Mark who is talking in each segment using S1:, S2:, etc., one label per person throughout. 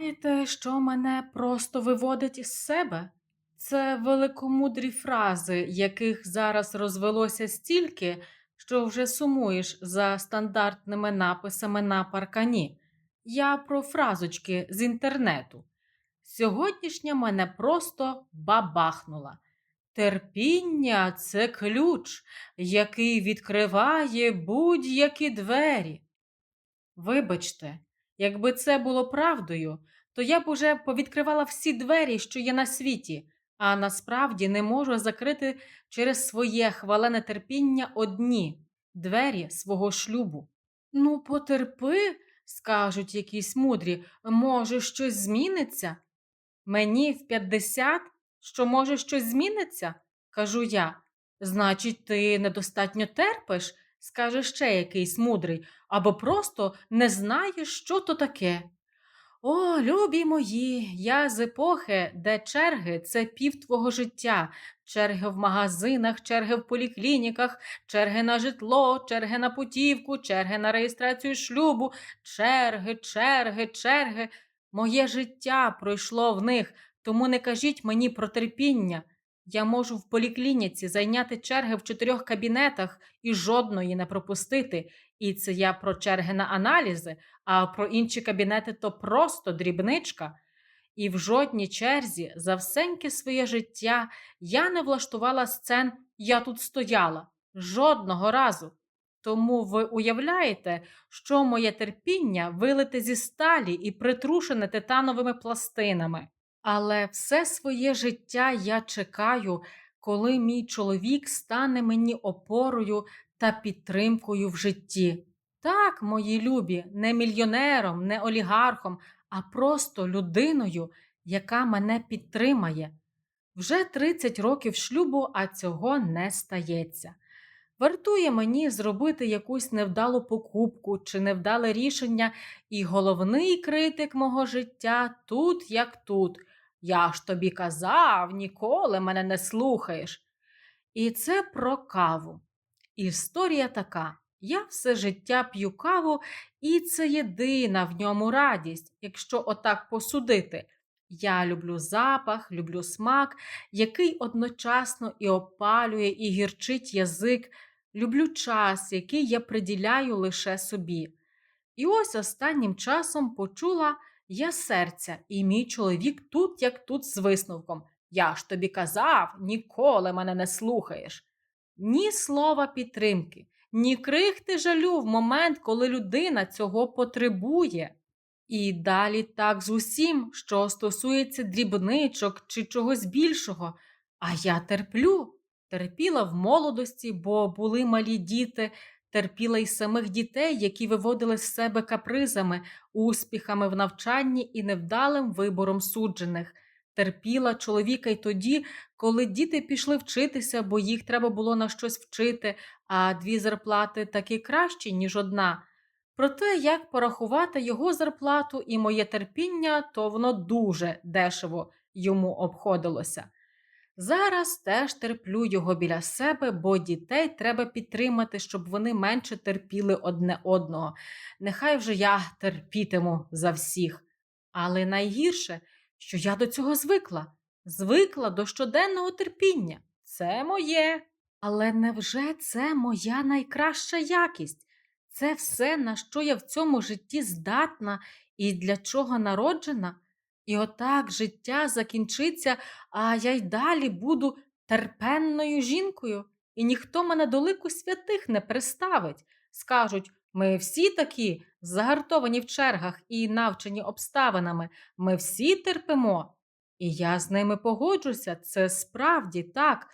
S1: І те, що мене просто виводить із себе, це великомудрі фрази, яких зараз розвелося стільки, що вже сумуєш за стандартними написами на паркані. Я про фразочки з інтернету. Сьогоднішня мене просто бабахнула. Терпіння це ключ, який відкриває будь-які двері. Вибачте, якби це було правдою, то я б уже повідкривала всі двері, що є на світі, а насправді не можу закрити через своє хвалене терпіння одні двері свого шлюбу. Ну, потерпи, скажуть якісь мудрі, може, щось зміниться? Мені в 50, що може щось зміниться? кажу я. Значить, ти недостатньо терпиш, скаже ще якийсь мудрий, або просто не знаєш, що то таке. О, любі мої, я з епохи, де черги це пів твого життя, черги в магазинах, черги в поліклініках, черги на житло, черги на путівку, черги на реєстрацію шлюбу, черги, черги, черги. Моє життя пройшло в них, тому не кажіть мені про терпіння. Я можу в поліклініці зайняти черги в чотирьох кабінетах і жодної не пропустити. І це я про черги на аналізи, а про інші кабінети то просто дрібничка. І в жодній черзі за всеньке своє життя я не влаштувала сцен Я тут стояла жодного разу. Тому ви уявляєте, що моє терпіння вилите зі сталі і притрушене титановими пластинами. Але все своє життя я чекаю, коли мій чоловік стане мені опорою та підтримкою в житті. Так, мої любі, не мільйонером, не олігархом, а просто людиною, яка мене підтримає. Вже 30 років шлюбу, а цього не стається. Вартує мені зробити якусь невдалу покупку чи невдале рішення, і головний критик мого життя тут, як тут. Я ж тобі казав, ніколи мене не слухаєш. І це про каву. Історія така: я все життя п'ю каву, і це єдина в ньому радість, якщо отак посудити. Я люблю запах, люблю смак, який одночасно і опалює, і гірчить язик, люблю час, який я приділяю лише собі. І ось останнім часом почула я серця, і мій чоловік тут, як тут, з висновком. Я ж тобі казав, ніколи мене не слухаєш. Ні слова підтримки, ні крихти жалю в момент, коли людина цього потребує. І далі так з усім, що стосується дрібничок чи чогось більшого. А я терплю, терпіла в молодості, бо були малі діти, терпіла й самих дітей, які виводили з себе капризами, успіхами в навчанні і невдалим вибором суджених. Терпіла чоловіка й тоді, коли діти пішли вчитися, бо їх треба було на щось вчити, а дві зарплати таки кращі, ніж одна. Проте, як порахувати його зарплату і моє терпіння, то воно дуже дешево йому обходилося. Зараз теж терплю його біля себе, бо дітей треба підтримати, щоб вони менше терпіли одне одного. Нехай вже я терпітиму за всіх. Але найгірше, що я до цього звикла, звикла до щоденного терпіння. Це моє. Але невже це моя найкраща якість? Це все, на що я в цьому житті здатна і для чого народжена? І отак життя закінчиться, а я й далі буду терпенною жінкою, і ніхто мене до лику святих не приставить. Скажуть, ми всі такі загартовані в чергах і навчені обставинами, ми всі терпимо. І я з ними погоджуся, це справді так.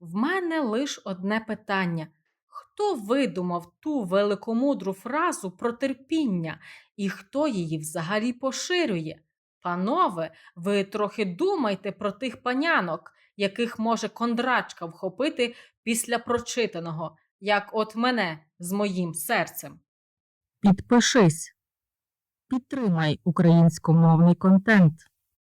S1: В мене лише одне питання. Хто видумав ту великомудру фразу про терпіння і хто її взагалі поширює? Панове, ви трохи думайте про тих панянок, яких може кондрачка вхопити після прочитаного, як от мене з моїм серцем.
S2: Підпишись. Підтримай українськомовний контент.